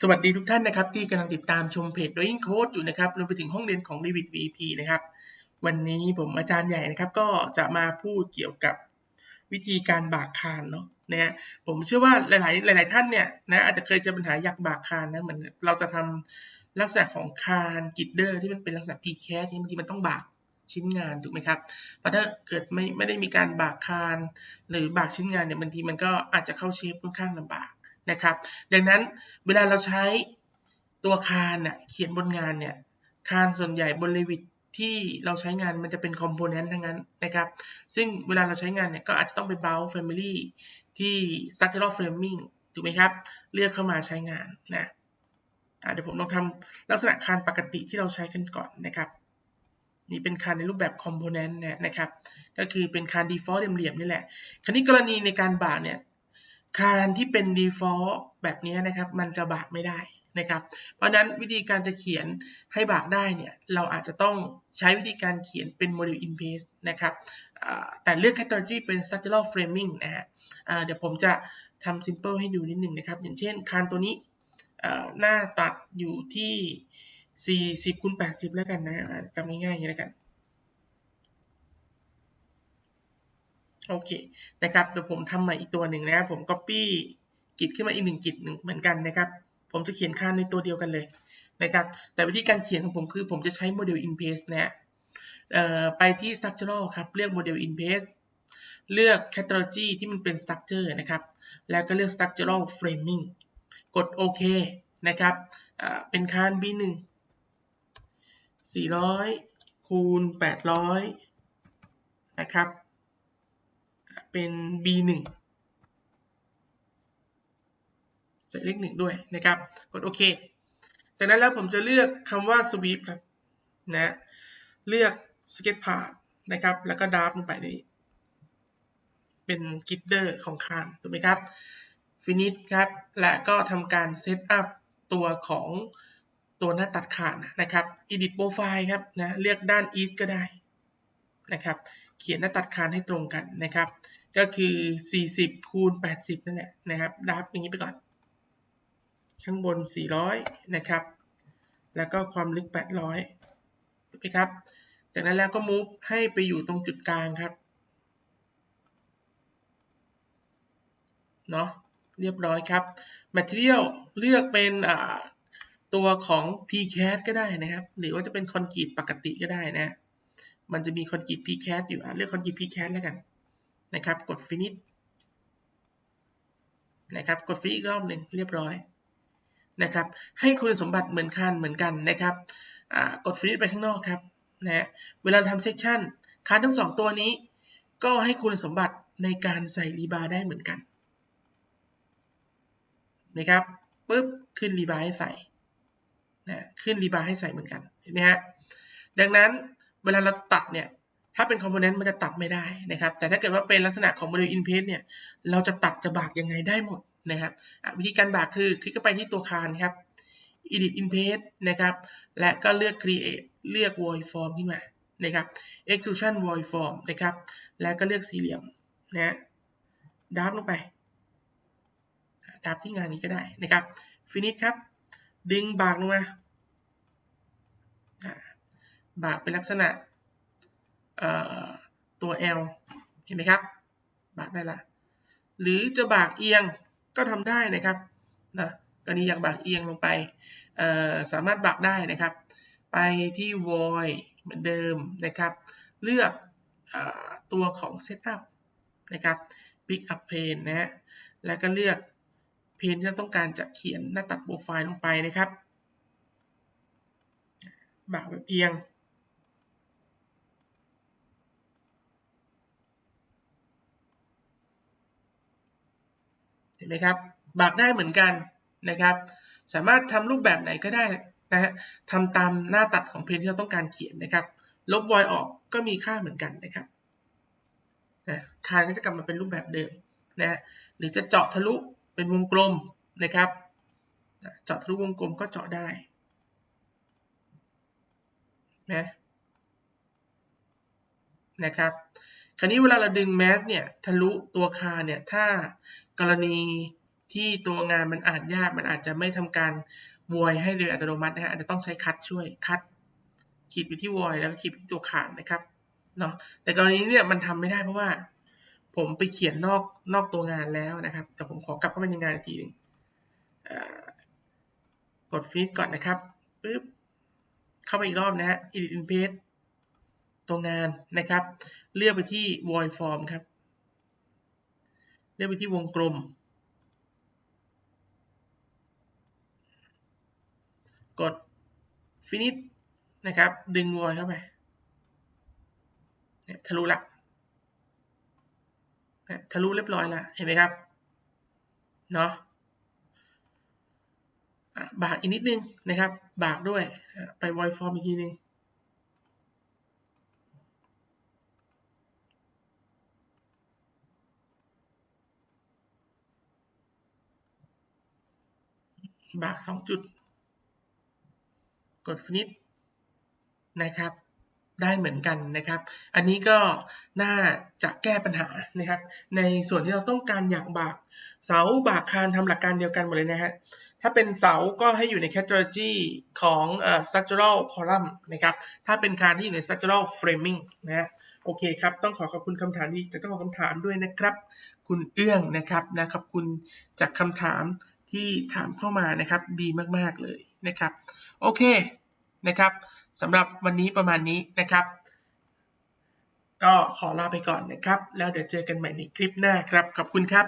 สวัสดีทุกท่านนะครับที่กำลังติดตามชมเพจ Drawing Coach อยู่นะครับรวมไปถึงห้องเรียนของ Revit VP นะครับ วันนี้ผมอาจารย์ใหญ่นะครับ ก็จะมาพูดเกี่ยวกับวิธีการบากคานเนาะนะฮะผมเชื่อว่าหลาย ๆ หลาย ๆ ท่านเนี่ยนะอาจจะเคยเจอปัญหาอยากบากคานนะเหมือนเราจะทำลักษณะของคานกิดเดอร์ที่มันเป็นลักษณะ p c a s นี่บางทีมันต้องบากชิ้นงานถูกไหมครับเพราะถ้าเกิดไม่ไม่ได้มีการบากคาน หรือบากชิ้นงานเนี่ยบางทีมันก็อาจจะเข้าเชฟค่อนข้างลำบาก นะครับ ดังนั้นเวลาเราใช้ตัวคานน่ะเขียนบนงานเนี่ยคานส่วนใหญ่บนเลวิตที่เราใช้งานมันจะเป็นคอมโพเนนต์ทั้งนั้นนะครับ ซึ่งเวลาเราใช้งานเนี่ยก็อาจจะต้องไปเบล Family ที่ Structural Framing ถูกไหมครับ เลือกเข้ามาใช้งานนะเดี๋ยวผมลองทำลักษณะคานปกติที่เราใช้กันก่อนนะครับ นี่เป็นคานในรูปแบบคอมโพเนนต์นะครับ ก็คือเป็นคาน default เหลี่ยมๆนี่แหละ คราวนี้กรณีในการบากเนี่ย คานที่เป็น default แบบนี้นะครับ มันจะบากไม่ได้นะครับ เพราะฉะนั้นวิธีการจะเขียนให้บากได้เนี่ย เราอาจจะต้องใช้วิธีการเขียนเป็น model in place นะครับแต่เลือก category เป็น structural framing นะฮะเดี๋ยวผมจะทำ simple ให้ดูนิดหนึ่งนะครับ อย่างเช่นคานตัวนี้หน้าตัดอยู่ที่ 40คูณ80 แล้วกันนะจำง่ายๆอย่างนี้แล้วกัน โอเคนะครับเดี๋ยวผมทำใหม่อีกตัวหนึ่งนะครับผม copy กิจขึ้นมาอีกหนึ่งกิจหนึ่งเหมือนกันนะครับ ผมจะเขียนค่าในตัวเดียวกันเลยนะครับ แต่วิธีการเขียนของผมคือผมจะใช้ model in place นะฮะเอ่อไปที่ structural ครับ เลือก model in place เลือก category ที่มันเป็น structure นะครับ แล้วก็เลือก structural framing กดโอเคนะครับเป็นคาน B1 400คูณ800นะครับ เป็น B1 ใส่เลขหนึ่งด้วยนะครับ กดโอเค จากนั้นแล้วผมจะเลือกคำว่า sweep ครับนะเลือก sketch path นะครับ แล้วก็ดาร์ฟลงไปนี้ เป็นกิดเดอร์ของคานถูกไหมครับ finish ครับ และก็ทำการ set up ตัวของตัวหน้าตัดคานนะครับ edit profile ครับนะเลือกด้าน east ก็ได้ นะครับ เขียนหน้าตัดคานให้ตรงกันนะครับ ก็คือ 40 คูณ 80 นั่นแหละนะครับดับอย่างนี้ไปก่อน ข้างบน 400 นะครับ แล้วก็ความลึก 800ถูกไหมครับ จากนั้นแล้วก็ move ให้ไปอยู่ตรงจุดกลางครับ เนาะเรียบร้อยครับ material เลือกเป็นตัวของ p c a s ก็ได้นะครับ หรือว่าจะเป็นคอนกรีตปกติก็ได้นะ มันจะมีคอนกรีต pcast อยู่อะเลือกคอนกรีต pcast แล้วกันนะครับ กด finish นะครับ กด finish อีกรอบหนึ่งเรียบร้อยนะครับ ให้คุณสมบัติเหมือนกันเหมือนกันนะครับกด finish ไปข้างนอกครับนะเวลาทำ section คานทั้งสองตัวนี้ ก็ให้คุณสมบัติในการใส่รีบาร์ได้เหมือนกันนะครับปุ๊บขึ้นรีบาร์ให้ใส่นะขึ้นรีบาร์ให้ใส่เหมือนกันเห็นไหมฮะดังนั้น เวลาเราตัดเนี่ยถ้าเป็นคอมโพเนนต์มันจะตัดไม่ได้นะครับ แต่ถ้าเกิดว่าเป็นลักษณะของ model in place เนี่ย เราจะตัดจะบากยังไงได้หมดนะครับวิธีการบากคือคลิกเข้าไปที่ตัวคานครับ edit in place นะครับ และก็เลือก create เลือก void form ขึ้นมานะครับ extrusion void form นะครับ แล้วก็เลือกสี่เหลี่ยมนะดับลงไปดับที่งานนี้ก็ได้นะครับ finish ครับ ดึงบากลงมา บากเป็นลักษณะตัว L เห็นไหมครับ บากได้ละ หรือจะบากเอียงก็ทำได้นะครับนะกรณีอยากบากเอียงลงไป สามารถบากได้นะครับ ไปที่ void เหมือนเดิมนะครับ เลือกอตัวของ setup นะครับ pick up pane นะฮะ แล้วก็เลือกเพนที่เราต้องการจะเขียนหน้าตัดโปรไฟล์ลงไปนะครับบากแบบเอียง นไหมครับบากได้เหมือนกันนะครับ สามารถทำรูปแบบไหนก็ได้นะฮะทำตามหน้าตัดของเพนที่เราต้องการเขียนนะครับ ลบวอยออกก็มีค่าเหมือนกันนะครับนะคานก็จะกลับมาเป็นรูปแบบเดิมนะหรือจะเจาะทะลุเป็นวงกลมนะครับ เจาะทะลุวงกลมก็เจาะได้นะนะครับ คราวนี้เวลาเราดึงแมสเนี่ยทะลุตัวคาเนี่ยถ้ากรณีที่ตัวงานมันอ่านยากมันอาจจะไม่ทำการ void ให้โดยอัตโนมัตินะฮะอาจจะต้องใช้คัดช่วยคัดขีดไปที่ void แล้วก็ขีดไปที่ตัวขานนะครับเนาะแต่กรณีนี้เนี่ยมันทำไม่ได้เพราะว่า ผมไปเขียนนอกนอกตัวงานแล้วนะครับ แต่ผมขอกลับเข้ามาในงานอีกทีหนึ่งกด finish ก่อนนะครับปึ๊บเข้าไปอีกรอบนะฮะ edit in page ตัวงานนะครับ เลือกไปที่ void form ครับ เลือกไปที่วงกลม กด finish นะครับ ดึง void เข้าไปทะลุละทะลุเรียบร้อยแล้วเห็นไหมครับ เนาะบากอีกนิดนึงนะครับ บากด้วย ไป void form อีกทีนึง บากสองจุด กด finish นะครับ ได้เหมือนกันนะครับ อันนี้ก็น่าจะแก้ปัญหานะครับ ในส่วนที่เราต้องการอยากบากเสาบากคานทำหลักการเดียวกันหมดเลยนะฮะถ้าเป็นเสาก็ให้อยู่ใน category ของเอ่อ structural column นะครับ ถ้าเป็นคานที่อยู่ใน structural framing นะฮะโอเคครับ ต้องขอขอบคุณคำถามที่จะต้องขอคำถามด้วยนะครับ คุณเอื้องนะครับนะขอบคุณจากคำถาม ที่ถามเข้ามานะครับ ดีมากๆเลยนะครับ โอเคนะครับสำหรับวันนี้ประมาณนี้นะครับ ก็ขอลาไปก่อนนะครับ แล้วเดี๋ยวเจอกันใหม่ในคลิปหน้าครับ ขอบคุณครับ